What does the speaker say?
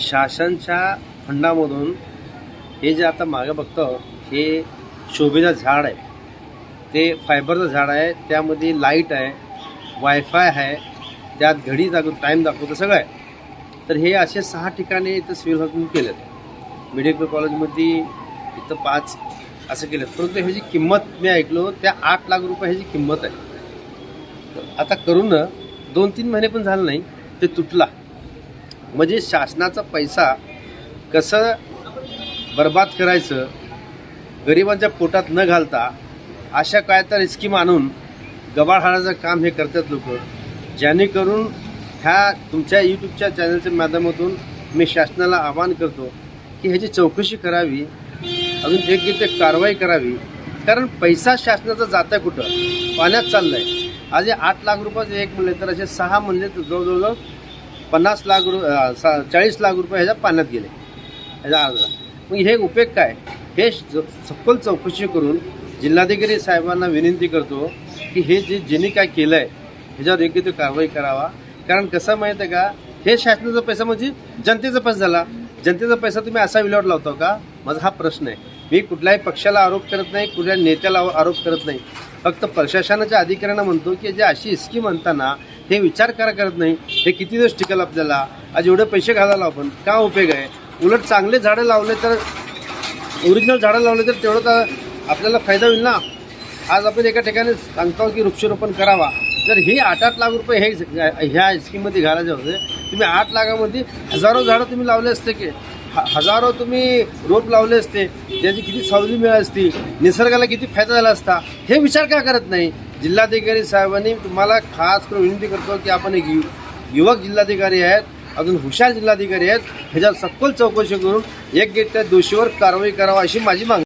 शासनच्या फंडामधून हे जे आता मागे बघतो हे शोभेचं झाड आहे. ते फायबरचं झाड आहे त्यामध्ये लाइट आहे वायफाय आहे त्यात घडी दाखव टाईम दाखवतं सगळं आहे. तर हे असे सहा ठिकाणी इथं सिव्हिल हॉस्पिटल केलं मेडिकल कॉलेजमध्ये इथं पाच असं केलं परंतु ह्याची किंमत मी ऐकलो त्या आठ लाख रुपये ह्याची किंमत आहे. तर आता करून दोन तीन महिने पण झालं नाही ते तुटला. म्हणजे शासनाचा पैसा कसं बर्बाद करायचं गरिबांच्या पोटात न घालता अशा काय तर स्कीम आणून गबाळहाराचं काम हे करतात लोक. जेणेकरून ह्या तुमच्या यूट्यूबच्या चॅनलच्या माध्यमातून मी शासनाला आवाहन करतो की ह्याची चौकशी करावी अजून योग्य ते कारवाई करावी. कारण पैसा शासनाचा जात आहे कुठं? पाण्यात चाललं आहे आज आठ लाख रुपयाचं एक म्हणले तर असे सहा म्हणले तर जवळजवळ पन्नास लाख रु सा- चाळीस लाख रुपये ह्याच्या पाण्यात गेले. ह्याचा अर्धा मग हे उपयोग काय? हे सखोल चौकशी करून जिल्हाधिकारी साहेबांना विनंती करतो की हे जे ज्यांनी काय केलं आहे ह्याच्यावर योग्य तो कारवाई करावा. कारण कसं माहीत आहे का? हे शासनाचा पैसा म्हणजे जनतेचा पैसा झाला. जनतेचा पैसा तुम्ही असा विल्हेवाट लावतो का? माझा हा प्रश्न आहे. मी कुठल्याही पक्षाला आरोप करत नाही कुठल्या नेत्याला आरोप करत नाही. फक्त प्रशासनाच्या अधिकाऱ्यांना म्हणतो की जे अशी स्कीम आणताना हे विचार करा करत नाही. हे किती दिवस टिकल आपल्याला? आज एवढे पैसे घालायला आपण. का उपयोग आहे? उलट चांगले झाडं लावले तर ओरिजिनल झाडं लावले तर तेवढं तर आपल्याला फायदा होईल ना? आज आपण एका ठिकाणी सांगतो की वृक्षारोपण करावा. जर हे आठ आठ लाख रुपये हे ह्या स्कीममध्ये घालायचे होते तुम्ही आठ लाखामध्ये हजारो झाडं तुम्ही लावले असते की ह- हजारो तुम्ही रोप लावले असते त्याची किती सावली मिळाली असती निसर्गाला किती फायदा झाला असता हे विचार का करत नाही? जिल्हाधिकारी साहेबांनी तुम्हाला खास करून विनंती करतो की आपण एक यु युवक जिल्हाधिकारी आहेत अजून हुशार जिल्हाधिकारी आहेत ह्याच्यात सखोल चौकशी करून एक गेट त्या दोषीवर कारवाई करावा अशी माझी मागणी